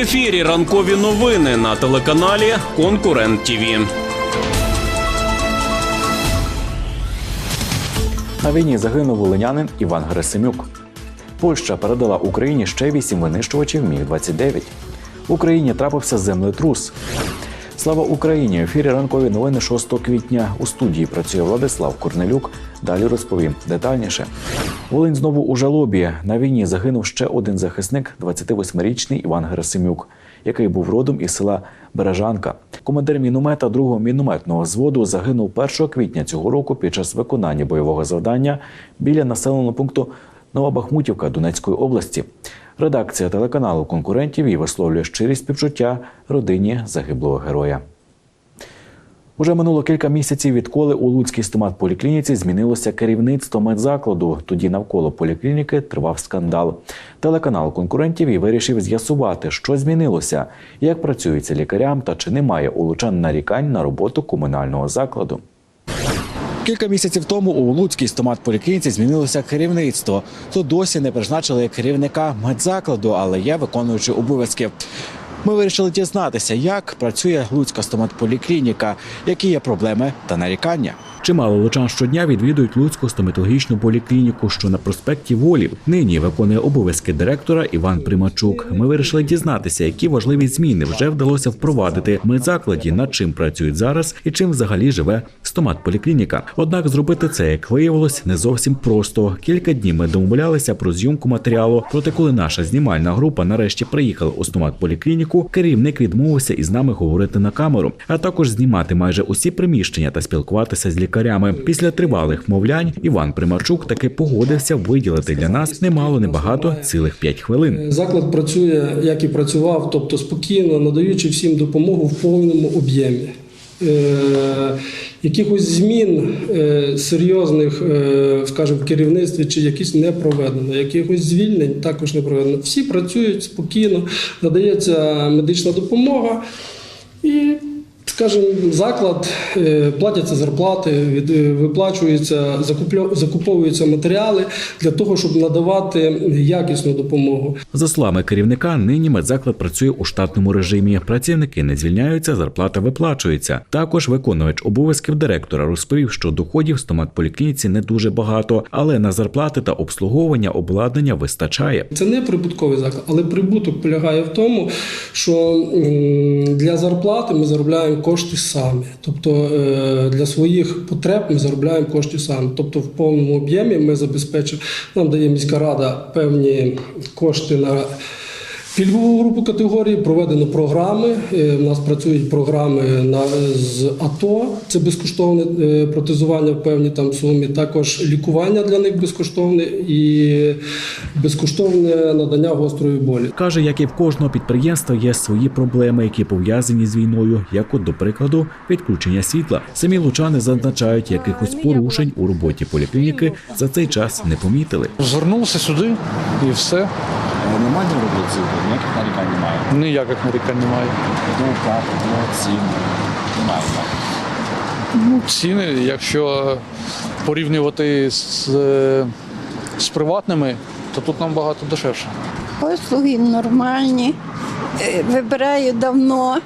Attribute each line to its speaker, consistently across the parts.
Speaker 1: ефірі ранкові новини на телеканалі Конкурент ТІВІ.
Speaker 2: На війні загинув волинянин Іван Гресимюк. Польща передала Україні ще вісім винищувачів Міг-29. В Україні трапився землетрус. Слава Україні! В ефірі ранкові новини 6 квітня. У студії працює Владислав Корнелюк. Далі розповім детальніше. Волинь знову у жалобі. На війні загинув ще один захисник, 28-річний Іван Герасимюк, який був родом із села Бережанка. Командир міномета 2-го мінометного зводу загинув 1 квітня цього року під час виконання бойового завдання біля населеного пункту Нова Бахмутівка Донецької області. Редакція телеканалу конкурентів і висловлює щирі співчуття родині загиблого героя. Уже минуло кілька місяців, відколи у Луцькій стомат-поліклініці змінилося керівництво медзакладу. Тоді навколо поліклініки тривав скандал. Телеканал конкурентів і вирішив з'ясувати, що змінилося, як працюється лікарям та чи немає у лучан нарікань на роботу комунального закладу.
Speaker 3: Кілька місяців тому у Луцькій стомат-поліклініці змінилося керівництво. Тут досі не призначили керівника медзакладу, але є виконуючий обов'язки. Ми вирішили дізнатися, як працює Луцька стоматполіклініка, які є проблеми та нарікання. Чимало лучан щодня відвідують Луцьку стоматологічну поліклініку, що на проспекті Волів. Нині виконує обов'язки директора Іван Примачук. Ми вирішили дізнатися, які важливі зміни вже вдалося впровадити в медзакладі, над чим працюють зараз і чим взагалі живе стомат-поліклініка. Однак зробити це, як виявилось, не зовсім просто. Кілька днів ми домовлялися про зйомку матеріалу. Проте, коли наша знімальна група нарешті приїхала у стомат-поліклініку, керівник відмовився із нами говорити на камеру, а також знімати майже усі приміщення та спілкуватися з лікарями. Після тривалих вмовлянь Іван Примачук таки погодився виділити для нас немало небагато цілих 5 хвилин.
Speaker 4: Заклад працює, як і працював, тобто спокійно, надаючи всім допомогу в повному об'ємі. Е, якихось змін е, серйозних, е, скажімо, в керівництві чи якісь не проведено, якихось звільнень також не проведено. Всі працюють спокійно, надається медична допомога і. Скажімо, заклад е, платяться зарплати, е, виплачуються, закуповуються матеріали для того, щоб надавати якісну допомогу.
Speaker 3: За словами керівника, нині медзаклад працює у штатному режимі. Працівники не звільняються, зарплата виплачується. Також виконувач обов'язків директора розповів, що доходів стоматполіклініці не дуже багато, але на зарплати та обслуговування обладнання вистачає.
Speaker 4: Це не прибутковий заклад, але прибуток полягає в тому, що для зарплати ми заробляємо кошти самі. Тобто е, для своїх потреб ми заробляємо кошти самі. Тобто в повному об'ємі ми забезпечуємо, нам дає міська рада певні кошти на. Пільгову групу категорії проведено програми. Е, У нас працюють програми на з АТО. Це безкоштовне е, протезування в певній там сумі. Також лікування для них безкоштовне і безкоштовне надання гострої болі.
Speaker 3: Каже, як і в кожного підприємства є свої проблеми, які пов'язані з війною, як от, до прикладу, відключення світла. Самі лучани зазначають, якихось порушень у роботі поліклініки за цей час не помітили.
Speaker 5: Звернувся сюди і все.
Speaker 2: Немає роботи, ніяких нарікань немає.
Speaker 5: Ніяких нарікань немає.
Speaker 2: Ну так, ну ціни. немає.
Speaker 5: Ну, ціни, якщо порівнювати з, з приватними, то тут нам багато дешевше.
Speaker 6: Послуги нормальні. Е, Вибираю давно,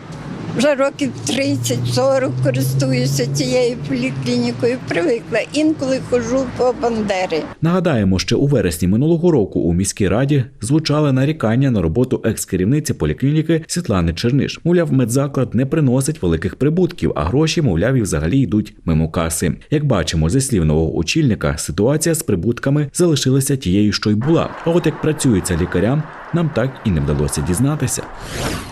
Speaker 6: вже років 30-40 користуюся цією поліклінікою. Привикла. Інколи ходжу по Бандери.
Speaker 3: Нагадаємо, що у вересні минулого року у міській раді звучали нарікання на роботу екс-керівниці поліклініки Світлани Черниш. Мовляв, медзаклад не приносить великих прибутків, а гроші, мовляв, і взагалі йдуть мимо каси. Як бачимо, зі слів нового очільника, ситуація з прибутками залишилася тією, що й була. А от як працюється лікарям, нам так і не вдалося дізнатися.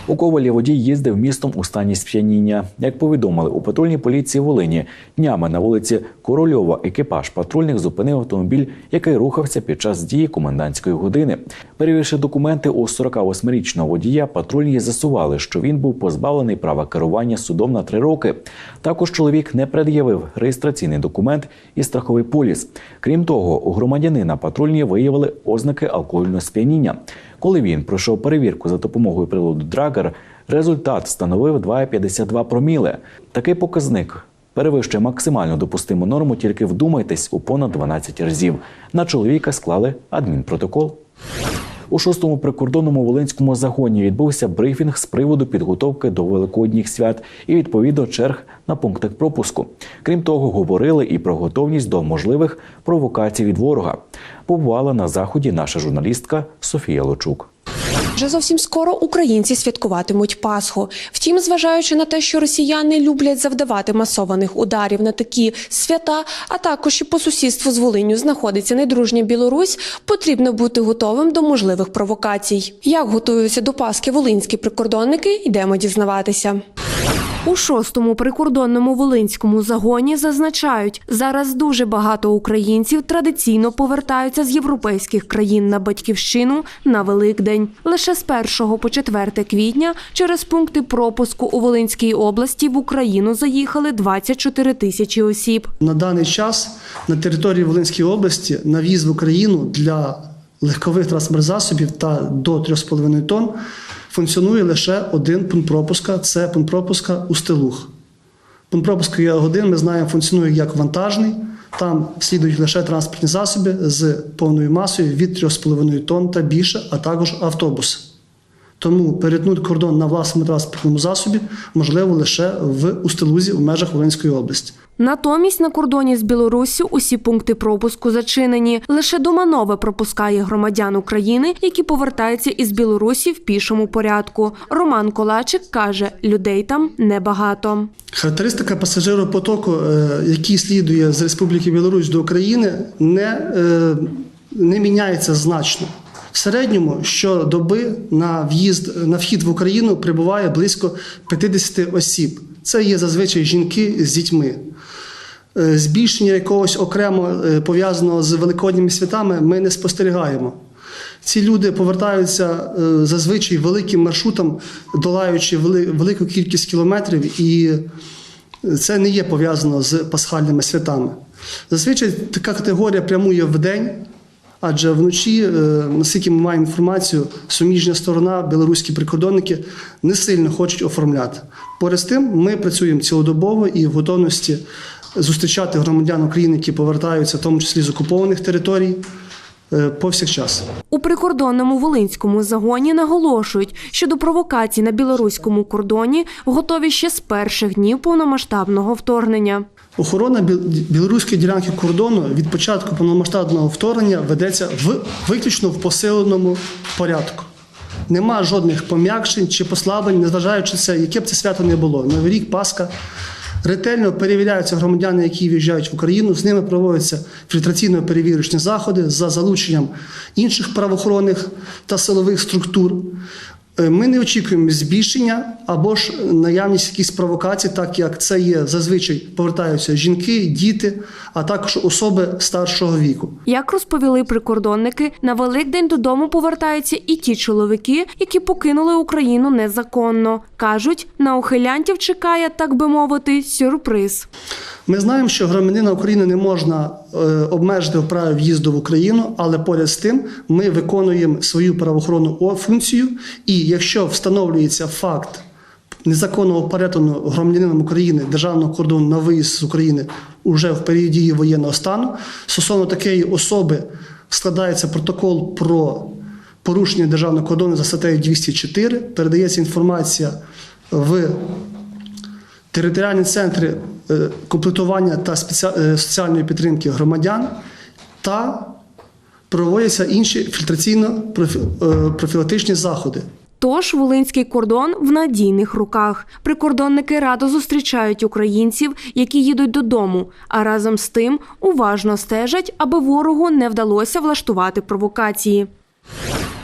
Speaker 2: У Ковалі водій їздив містом у стані сп'яніння. Як повідомили у патрульній поліції Волині, днями на вулиці Корольова екіпаж патрульних зупинив автомобіль, який рухався під час дії комендантської години. Перевівши документи у 48-річного водія, патрульні з'ясували, що він був позбавлений права керування судом на три роки. Також чоловік не пред'явив реєстраційний документ і страховий поліс. Крім того, у громадянина патрульні виявили ознаки алкогольного сп'яніння. Коли він пройшов перевірку за допомогою приладу Драгер, результат становив 2,52 проміле. Такий показник перевищує максимально допустиму норму, тільки вдумайтесь у понад 12 разів. На чоловіка склали адмінпротокол. У шостому прикордонному волинському загоні відбувся брифінг з приводу підготовки до великодніх свят і відповідно черг на пунктах пропуску. Крім того, говорили і про готовність до можливих провокацій від ворога. Побувала на заході наша журналістка Софія Лочук.
Speaker 7: Вже зовсім скоро українці святкуватимуть Пасху. Втім, зважаючи на те, що росіяни люблять завдавати масованих ударів на такі свята, а також і по сусідству з Волинню знаходиться недружня Білорусь, потрібно бути готовим до можливих провокацій. Як готуються до Пасхи волинські прикордонники, йдемо дізнаватися. У шостому прикордонному волинському загоні зазначають, зараз дуже багато українців традиційно повертаються з європейських країн на батьківщину на Великдень. Лише з 1 по 4 квітня через пункти пропуску у Волинській області в Україну заїхали 24 тисячі осіб.
Speaker 8: На даний час на території Волинської області на в Україну для легкових транспортних засобів та до 3,5 тонн функціонує лише один пункт пропуска це пункт пропуска Устилух. Пункт пропуска Є1, ми знаємо, функціонує як вантажний. Там слідують лише транспортні засоби з повною масою від 3,5 тонн та більше, а також автобуси. Тому перетнути кордон на власному транспортному засобі можливо лише в Устилузі у межах Волинської області.
Speaker 7: Натомість на кордоні з Білоруссю усі пункти пропуску зачинені. Лише Доманове пропускає громадян України, які повертаються із Білорусі в пішому порядку. Роман Колачик каже, людей там небагато.
Speaker 8: Характеристика пасажиропотоку, е, який слідує з Республіки Білорусь до України, не, е, не міняється значно. В середньому щодоби на в'їзд на вхід в Україну прибуває близько 50 осіб. Це є зазвичай жінки з дітьми. Е, Збільшення якогось окремо е, пов'язаного з великодніми святами ми не спостерігаємо. Ці люди повертаються е, зазвичай великим маршрутом, долаючи велику кількість кілометрів, і це не є пов'язано з пасхальними святами. Зазвичай така категорія прямує в день, адже вночі, е, наскільки ми маємо інформацію, суміжня сторона, білоруські прикордонники не сильно хочуть оформляти. Поряд з тим, ми працюємо цілодобово і в готовності зустрічати громадян України, які повертаються, в тому числі з окупованих територій, е, повсякчас.
Speaker 7: У прикордонному волинському загоні наголошують, що до провокацій на білоруському кордоні готові ще з перших днів повномасштабного вторгнення.
Speaker 8: Охорона білоруської ділянки кордону від початку повномасштабного вторгнення ведеться в виключно в посиленому порядку. Нема жодних пом'якшень чи послаблень, незважаючи це, яке б це свято не було. Новий рік, Пасха. Ретельно перевіряються громадяни, які в'їжджають в Україну. З ними проводяться фільтраційно-перевірочні заходи за залученням інших правоохоронних та силових структур. Е, Ми не очікуємо збільшення або ж наявність якихось провокацій, так як це є зазвичай повертаються жінки, діти, а також особи старшого віку.
Speaker 7: Як розповіли прикордонники, на Великдень додому повертаються і ті чоловіки, які покинули Україну незаконно. кажуть, на ухилянтів чекає, так би мовити, сюрприз.
Speaker 8: Ми знаємо, що громадянина України не можна обмежити в в'їзду в Україну, але поряд з тим ми виконуємо свою правоохоронну функцію. І якщо встановлюється факт незаконного перетину громадянином України державного кордону на виїзд з України уже в період дії воєнного стану, стосовно такої особи складається протокол про порушення державного кордону за статтею 204, передається інформація в територіальні центри е, комплектування та спеціа- е, соціальної підтримки громадян та проводяться інші фільтраційно-профілактичні заходи.
Speaker 7: Тож волинський кордон в надійних руках. Прикордонники радо зустрічають українців, які їдуть додому, а разом з тим уважно стежать, аби ворогу не вдалося влаштувати провокації.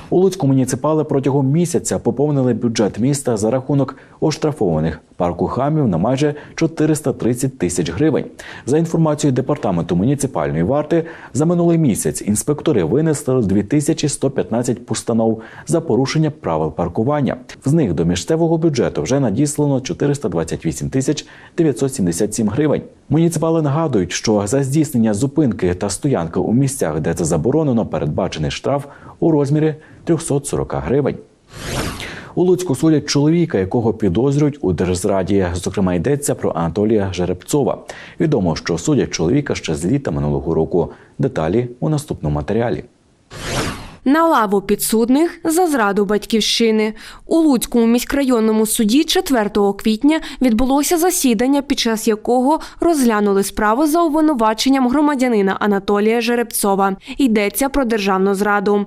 Speaker 2: У Луцьку муніципали протягом місяця поповнили бюджет міста за рахунок оштрафованих парку хамів на майже 430 тисяч гривень. За інформацією департаменту муніципальної варти, за минулий місяць інспектори винесли 2115 постанов за порушення правил паркування. З них до місцевого бюджету вже надіслано 428 тисяч 977 гривень. Муніципали нагадують, що за здійснення зупинки та стоянки у місцях, де це заборонено, передбачений штраф у розмірі 340 гривень. У Луцьку судять чоловіка, якого підозрюють у держзраді. Зокрема, йдеться про Анатолія Жеребцова. Відомо, що судять чоловіка ще з літа минулого року. Деталі у наступному матеріалі.
Speaker 7: На лаву підсудних за зраду батьківщини у Луцькому міськрайонному суді 4 квітня відбулося засідання, під час якого розглянули справу за обвинуваченням громадянина Анатолія Жеребцова. Йдеться про державну зраду.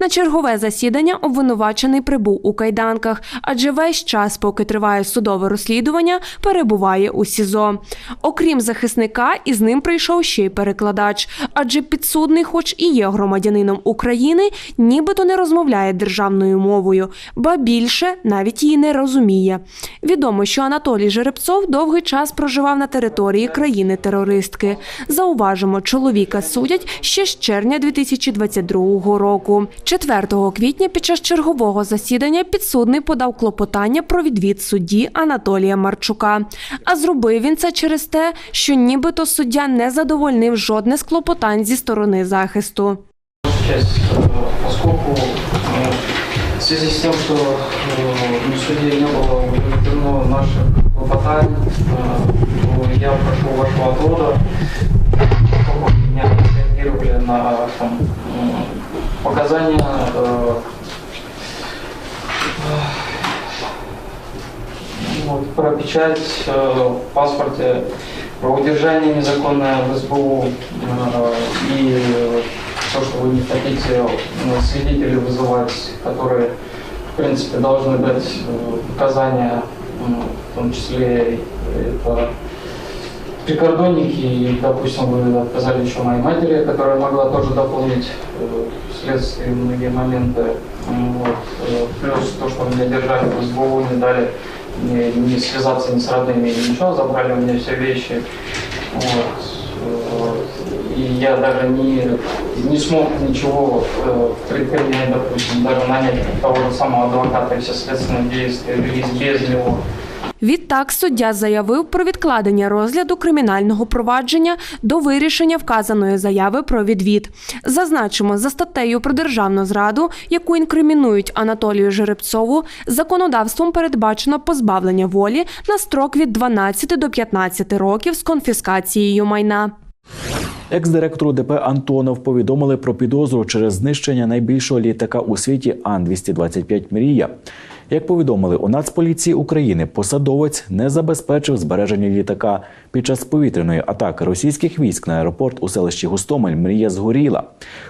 Speaker 7: На чергове засідання обвинувачений прибув у кайданках, адже весь час, поки триває судове розслідування, перебуває у СІЗО. Окрім захисника, із ним прийшов ще й перекладач, адже підсудний, хоч і є громадянином України, нібито не розмовляє державною мовою, ба більше навіть її не розуміє. Відомо, що Анатолій Жеребцов довгий час проживав на території країни-терористки. Зауважимо, чоловіка судять ще з червня 2022 року. 4 квітня під час чергового засідання підсудний подав клопотання про відвід судді Анатолія Марчука. А зробив він це через те, що нібито суддя не задовольнив жодне з клопотань зі сторони захисту.
Speaker 9: Часть, поскольку э, в связи с тем, что э, на суде не было удовлетворено наших клопотаний, э, я прошу вашего отвода, вы меня реагировали на там, показания вот, про печать э, в паспорте, про удержание незаконное в СБУ и то, что вы не хотите ну, свидетелей вызывать, которые, в принципе, должны дать э, показания, м, в том числе это прикордонники, и, допустим, вы отказали еще моей матери, которая могла тоже дополнить э, следствие многие моменты. М, Вот. Э, Плюс то, что меня держали в СБУ, не дали мне не связаться ни с родными, ничего, забрали у меня все вещи. Вот. Э, И я даже не, не смог ничего э, предпринять, допустим, даже нанять того же самого адвоката, и все следственные действия велись без него.
Speaker 7: Відтак суддя заявив про відкладення розгляду кримінального провадження до вирішення вказаної заяви про відвід. Зазначимо, за статтею про державну зраду, яку інкримінують Анатолію Жеребцову, законодавством передбачено позбавлення волі на строк від 12 до 15 років з конфіскацією майна.
Speaker 2: Екс-директору ДП Антонов повідомили про підозру через знищення найбільшого літака у світі Ан-225 Мрія. Як повідомили у Нацполіції України, посадовець не забезпечив збереження літака під час повітряної атаки російських військ на аеропорт у селищі Гостомель. Мрія згоріла.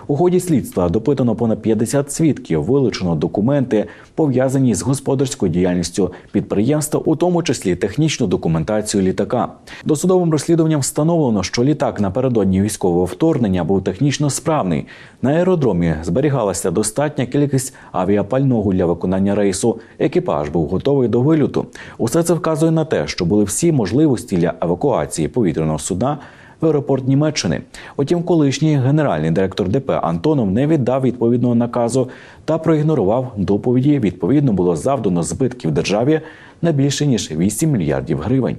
Speaker 2: У ході слідства допитано понад 50 свідків, вилучено документи, пов'язані з господарською діяльністю підприємства, у тому числі технічну документацію літака. Досудовим розслідуванням встановлено, що літак напередодні військового вторгнення був технічно справний. На аеродромі зберігалася достатня кількість авіапального для виконання рейсу. Екіпаж був готовий до вильоту. Усе це вказує на те, що були всі можливості для евакуації повітряного судна в аеропорт Німеччини. Утім, колишній генеральний директор ДП Антонов не віддав відповідного наказу та проігнорував доповіді. Відповідно було завдано збитків державі на більше ніж 8 мільярдів гривень.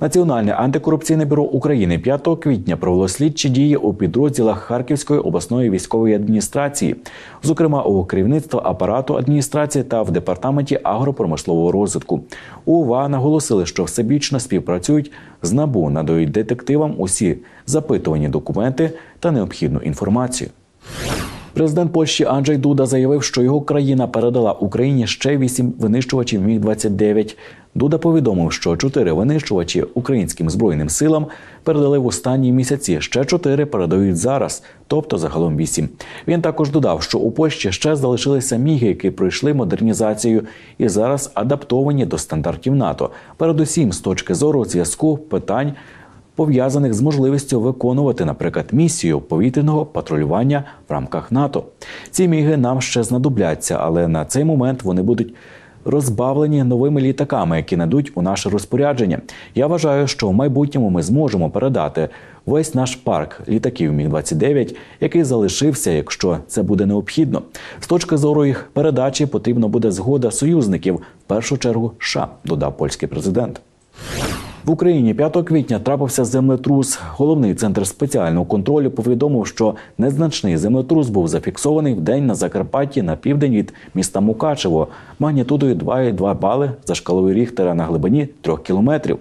Speaker 2: Національне антикорупційне бюро України 5 квітня провело слідчі дії у підрозділах Харківської обласної військової адміністрації, зокрема у керівництва апарату адміністрації та в департаменті агропромислового розвитку. УВА наголосили, що всебічно співпрацюють з НАБУ, надають детективам усі запитувані документи та необхідну інформацію. Президент Польщі Анджей Дуда заявив, що його країна передала Україні ще вісім винищувачів Міг 29 Дуда повідомив, що чотири винищувачі українським збройним силам передали в останні місяці. Ще чотири передають зараз, тобто загалом вісім. Він також додав, що у Польщі ще залишилися міги, які пройшли модернізацію і зараз адаптовані до стандартів НАТО. Передусім, з точки зору зв'язку питань пов'язаних з можливістю виконувати, наприклад, місію повітряного патрулювання в рамках НАТО. Ці міги нам ще знадобляться, але на цей момент вони будуть. Розбавлені новими літаками, які надуть у наше розпорядження. Я вважаю, що в майбутньому ми зможемо передати весь наш парк літаків Міг 29 який залишився, якщо це буде необхідно. З точки зору їх передачі потрібно буде згода союзників, в першу чергу США, додав польський президент. В Україні 5 квітня трапився землетрус. Головний центр спеціального контролю повідомив, що незначний землетрус був зафіксований в день на Закарпатті на південь від міста Мукачево магнітудою 2,2 бали за шкалою Ріхтера на глибині 3 кілометрів.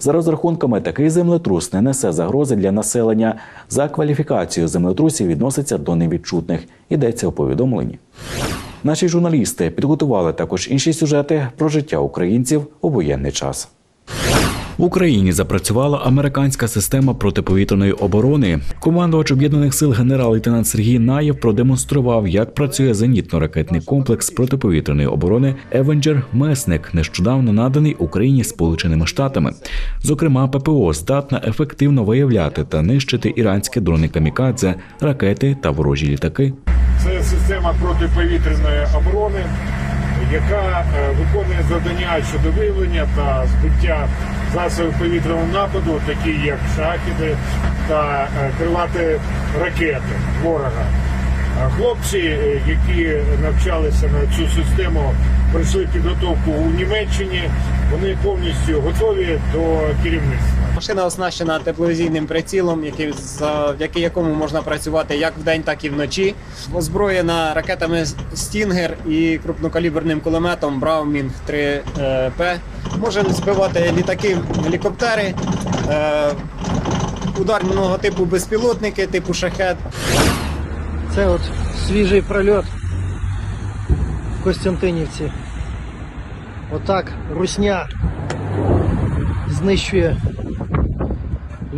Speaker 2: За розрахунками, такий землетрус не несе загрози для населення. За кваліфікацією землетрусів відноситься до невідчутних. Йдеться у повідомленні. Наші журналісти підготували також інші сюжети про життя українців у воєнний час. В Україні запрацювала американська система протиповітряної оборони. Командувач об'єднаних сил генерал-лейтенант Сергій Наєв продемонстрував, як працює зенітно-ракетний комплекс протиповітряної оборони Евенджер Месник, нещодавно наданий Україні Сполученими Штатами. Зокрема, ППО здатна ефективно виявляти та нищити іранські дрони камікадзе, ракети та ворожі літаки.
Speaker 10: Це система протиповітряної оборони, яка е, виконує завдання щодо виявлення та збиття засобів повітряного нападу, такі як шахіди та крилати ракети ворога. Хлопці, е, які навчалися на цю систему, пройшли підготовку у Німеччині. Вони повністю готові до керівництва.
Speaker 11: Машина оснащена тепловізійним прицілом, який, завдяки якому можна працювати як вдень, так і вночі. Озброєна ракетами Стінгер і крупнокаліберним кулеметом Браумінг 3П. Може збивати літаки, гелікоптери, е, ударного типу безпілотники, типу шахет.
Speaker 12: Це от свіжий прольот в Костянтинівці. Отак русня знищує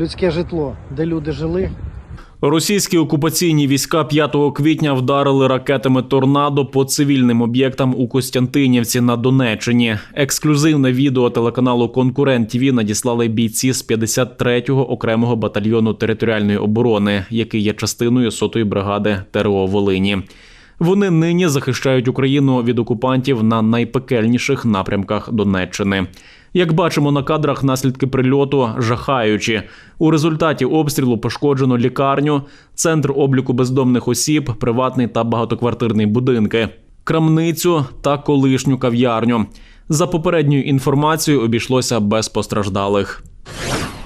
Speaker 12: людське житло, де люди жили.
Speaker 1: Російські окупаційні війська 5 квітня вдарили ракетами торнадо по цивільним об'єктам у Костянтинівці на Донеччині. Ексклюзивне відео телеканалу Конкурент ТВ надіслали бійці з 53-го окремого батальйону територіальної оборони, який є частиною сотої бригади ТРО Волині. Вони нині захищають Україну від окупантів на найпекельніших напрямках Донеччини. Як бачимо на кадрах, наслідки прильоту жахаючі. У результаті обстрілу пошкоджено лікарню, центр обліку бездомних осіб, приватний та багатоквартирний будинки, крамницю та колишню кав'ярню. За попередньою інформацією, обійшлося без постраждалих.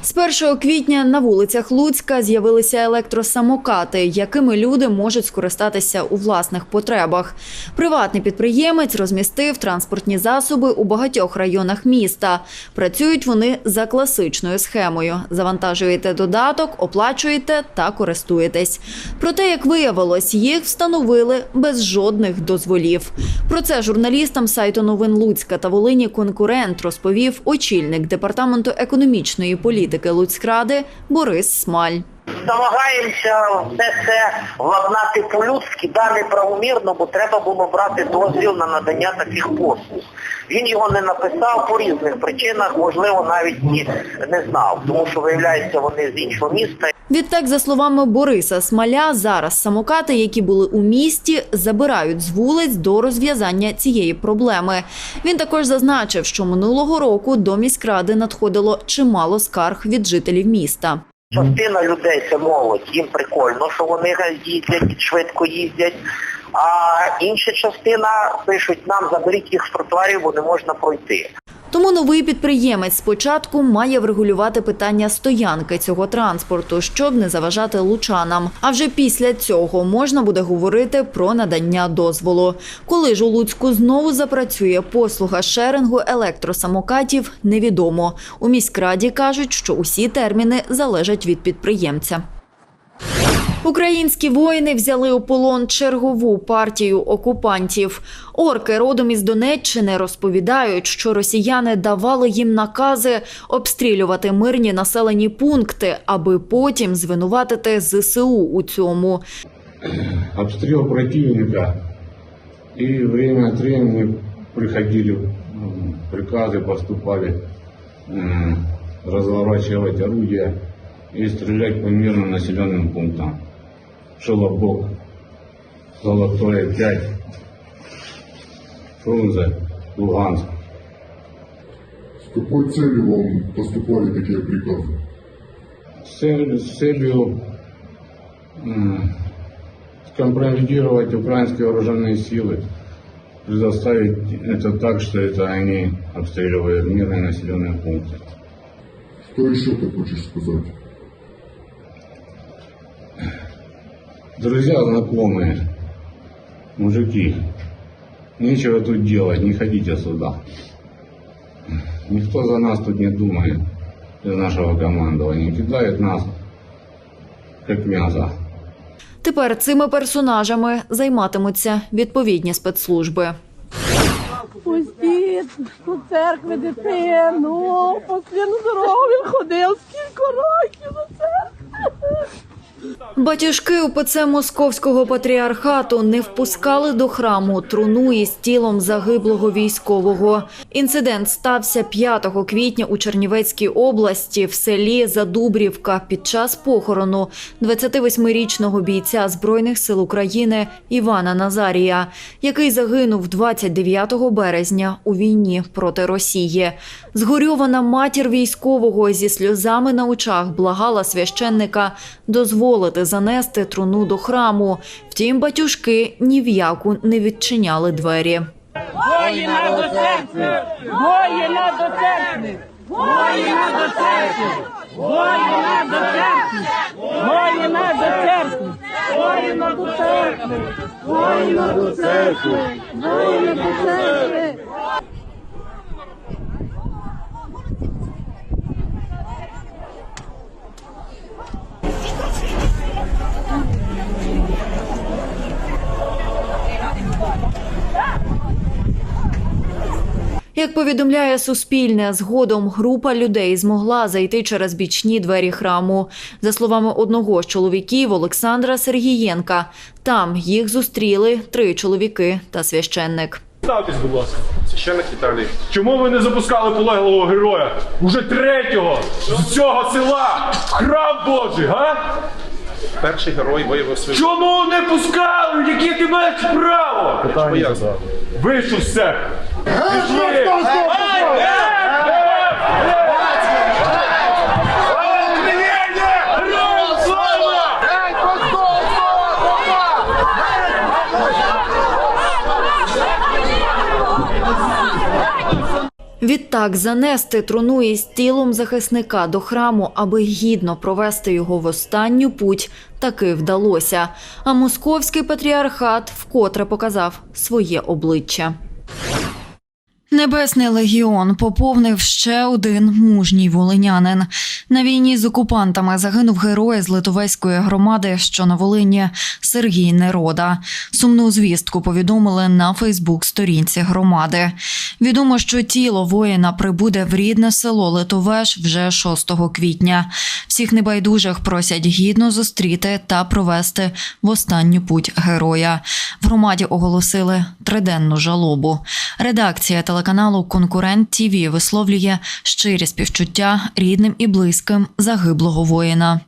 Speaker 13: З 1 квітня на вулицях Луцька з'явилися електросамокати, якими люди можуть скористатися у власних потребах. Приватний підприємець розмістив транспортні засоби у багатьох районах міста. Працюють вони за класичною схемою: завантажуєте додаток, оплачуєте та користуєтесь. Проте, як виявилось, їх встановили без жодних дозволів. Про це журналістам сайту новин Луцька та Волині конкурент розповів очільник департаменту економічної політики Луцькради Борис Смаль.
Speaker 14: Намагаємося все це владнати по-людськи, да неправомірно, бо треба було брати дозвіл на надання таких послуг. Він його не написав по різних причинах, можливо, навіть і не знав, тому що виявляється вони з іншого міста.
Speaker 13: Відтак, за словами Бориса Смаля, зараз самокати, які були у місті, забирають з вулиць до розв'язання цієї проблеми. Він також зазначив, що минулого року до міськради надходило чимало скарг від жителів міста.
Speaker 14: Частина людей це молодь, їм прикольно, що вони їздять, швидко їздять. А інша частина пишуть, нам заберіть їх з тротуарів, бо не можна пройти.
Speaker 13: Тому новий підприємець спочатку має врегулювати питання стоянки цього транспорту, щоб не заважати лучанам. А вже після цього можна буде говорити про надання дозволу. Коли ж у Луцьку знову запрацює послуга шерингу електросамокатів, невідомо. У міськраді кажуть, що усі терміни залежать від підприємця. Українські воїни взяли у полон чергову партію окупантів. Орки родом із Донеччини розповідають, що росіяни давали їм накази обстрілювати мирні населені пункти, аби потім звинуватити ЗСУ у цьому.
Speaker 15: Обстрел противника. И время от времени приходили м, приказы, поступали м, разворачивать орудия и стрелять по мирным населенным пунктам. Шелобок, Золотое 5, Фрунзе, Луганск.
Speaker 16: С какой целью вам поступали такие приказы?
Speaker 15: С целью, с целью скомпрометировать украинские вооруженные силы, предоставить это так, что это они обстреливают мирные населенные пункты.
Speaker 16: Что еще ты хочешь сказать?
Speaker 15: Друзья, знакомые, мужики, нечего тут делать, не ходите сюда. Никто за нас тут не думает. из нашего командования кидают нас как мясо.
Speaker 13: Тепер цими персонажами займатимуться відповідні спецслужби.
Speaker 17: Пустіть до церкви дитину, постійно дорогу він ходив, скільки років до церкви.
Speaker 13: Батюшки УПЦ Московського патріархату не впускали до храму труну із тілом загиблого військового. Інцидент стався 5 квітня у Чернівецькій області в селі Задубрівка під час похорону 28-річного бійця Збройних сил України Івана Назарія, який загинув 29 березня у війні проти Росії. Згорьована матір військового зі сльозами на очах благала священника дозволити занести труну до храму. Втім, батюшки ні в яку не відчиняли двері.
Speaker 17: Воїна до церкви! Воїна до церкви! Воїна до церкви! Воїна до церкви! Воїна до церкви! Воїна до церкви! Воїна до церкви! Воїна до церкви!
Speaker 13: Як повідомляє Суспільне, згодом група людей змогла зайти через бічні двері храму. За словами одного з чоловіків Олександра Сергієнка, там їх зустріли три чоловіки та священник.
Speaker 18: Ставтесь, будь ласка. Священник Віталій. Чому ви не запускали полеглого героя? Уже третього з цього села храм Божий, га?
Speaker 19: Перший герой виявив свою
Speaker 18: Чому не пускали? Яке ти маєш право?
Speaker 19: Питання як
Speaker 18: Вийшов з церкви.
Speaker 13: Відтак занести труну із тілом захисника до храму, аби гідно провести його в останню путь, таки вдалося. А московський патріархат вкотре показав своє обличчя. Небесний легіон поповнив ще один мужній волинянин. На війні з окупантами загинув герой з литовецької громади, що на Волині Сергій Нерода. Сумну звістку повідомили на Фейсбук-сторінці громади. Відомо, що тіло воїна прибуде в рідне село Литовеш вже 6 квітня. Всіх небайдужих просять гідно зустріти та провести в останню путь героя. В громаді оголосили триденну жалобу. Редакція телеканалу Конкурент ТІВІ висловлює щирі співчуття рідним і близьким загиблого воїна.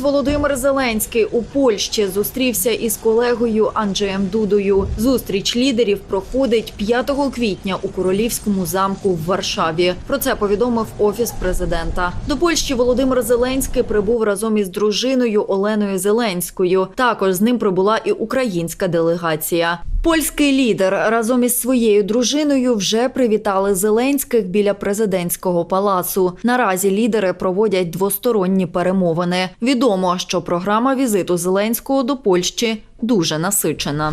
Speaker 13: Володимир Зеленський у Польщі зустрівся із колегою Анджеєм Дудою. Зустріч лідерів проходить 5 квітня у королівському замку в Варшаві. Про це повідомив офіс президента. До Польщі Володимир Зеленський прибув разом із дружиною Оленою Зеленською. Також з ним прибула і українська делегація. Польський лідер разом із своєю дружиною вже привітали Зеленських біля президентського палацу. Наразі лідери проводять двосторонні перемовини. Відомо, що програма візиту Зеленського до Польщі дуже насичена.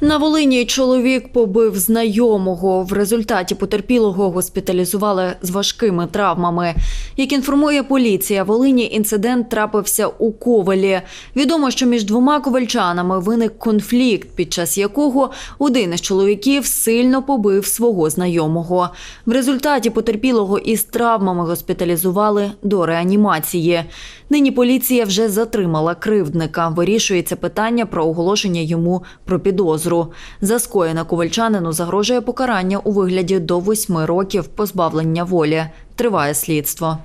Speaker 13: На Волині чоловік побив знайомого. В результаті потерпілого госпіталізували з важкими травмами. Як інформує поліція, Волині інцидент трапився у Ковелі. Відомо, що між двома ковальчанами виник конфлікт, під час якого один із чоловіків сильно побив свого знайомого. В результаті потерпілого із травмами госпіталізували до реанімації. Нині поліція вже затримала кривдника. Вирішується питання про оголошення йому про підозру. За скоєне ковальчанину загрожує покарання у вигляді до восьми років позбавлення волі. Триває слідство.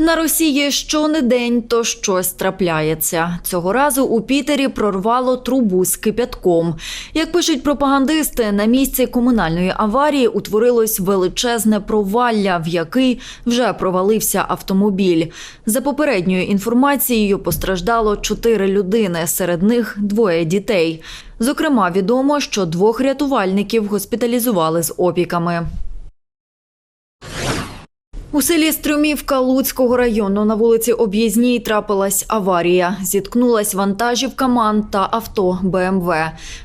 Speaker 13: На Росії що не день, то щось трапляється. Цього разу у Пітері прорвало трубу з кипятком. Як пишуть пропагандисти, на місці комунальної аварії утворилось величезне провалля, в який вже провалився автомобіль. За попередньою інформацією, постраждало чотири людини, серед них двоє дітей. Зокрема, відомо, що двох рятувальників госпіталізували з опіками. У селі Струмівка Луцького району на вулиці Об'їзній трапилась аварія. Зіткнулась вантажівка МАН та авто БМВ.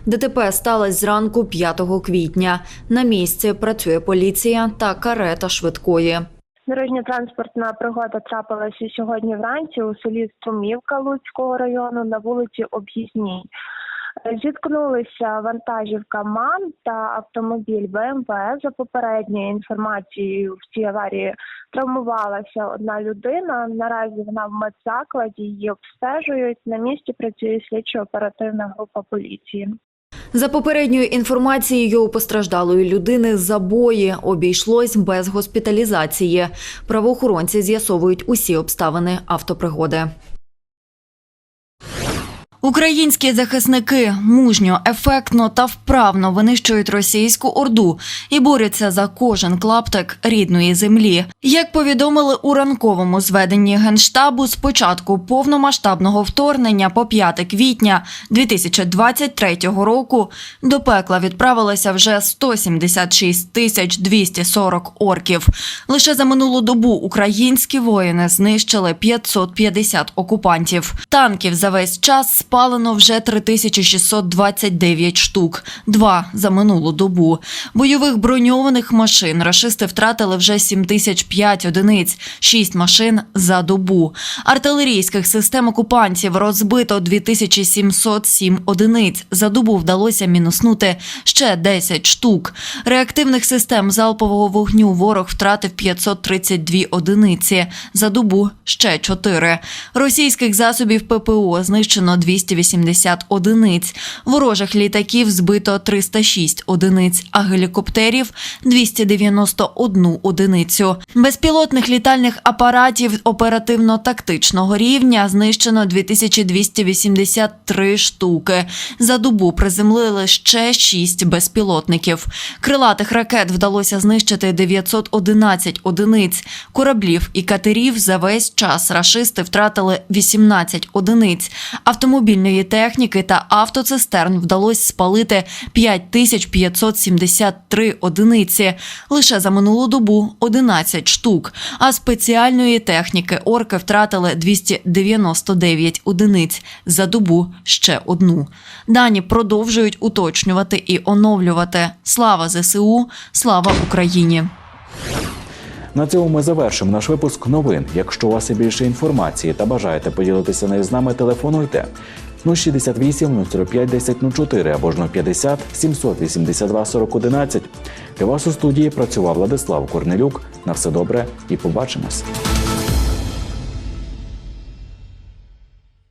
Speaker 13: ДТП сталося зранку 5 квітня. На місці працює поліція та карета швидкої.
Speaker 20: Дорожньо-транспортна пригода трапилася сьогодні вранці у селі Струмівка Луцького району на вулиці Об'їзній. Зіткнулися вантажівка МАН та автомобіль БМВ. За попередньою інформацією, в цій аварії травмувалася одна людина. Наразі вона в медзакладі її обстежують. На місці працює слідчо-оперативна група поліції.
Speaker 13: За попередньою інформацією, у постраждалої людини забої обійшлось без госпіталізації. Правоохоронці з'ясовують усі обставини автопригоди. Українські захисники мужньо, ефектно та вправно винищують російську орду і борються за кожен клаптик рідної землі. Як повідомили у ранковому зведенні генштабу, з початку повномасштабного вторгнення по 5 квітня 2023 року до пекла відправилося вже 176 тисяч 240 орків. Лише за минулу добу українські воїни знищили 550 окупантів. Танків за весь час спалено вже 3629 штук, два за минулу добу. Бойових броньованих машин рашисти втратили вже 7005 одиниць, 6 машин за добу. Артилерійських систем окупантів розбито 2707 одиниць. За добу вдалося мінуснути ще 10 штук. Реактивних систем залпового вогню ворог втратив 532 одиниці. За добу ще 4. Російських засобів ППО знищено 280 одиниць. Ворожих літаків збито 306 одиниць, а гелікоптерів 291 одиницю. Безпілотних літальних апаратів оперативно-тактичного рівня знищено 2283 штуки. За добу приземлили ще 6 безпілотників. Крилатих ракет вдалося знищити 911 одиниць. Кораблів і катерів за весь час рашисти втратили 18 одиниць. Автомобільної техніки та автоцистерн вдалося спалити 5573 одиниці. Лише за минулу добу 11 штук. А спеціальної техніки орки втратили 299 одиниць. За добу ще одну. Дані продовжують уточнювати і оновлювати. Слава ЗСУ, слава Україні!
Speaker 2: На цьому ми завершимо наш випуск новин. Якщо у вас є більше інформації та бажаєте поділитися нею з нами, телефонуйте 068 05 1004 або ж 050 782 40 11. Для вас у студії працював Владислав Корнелюк. На все добре і побачимось.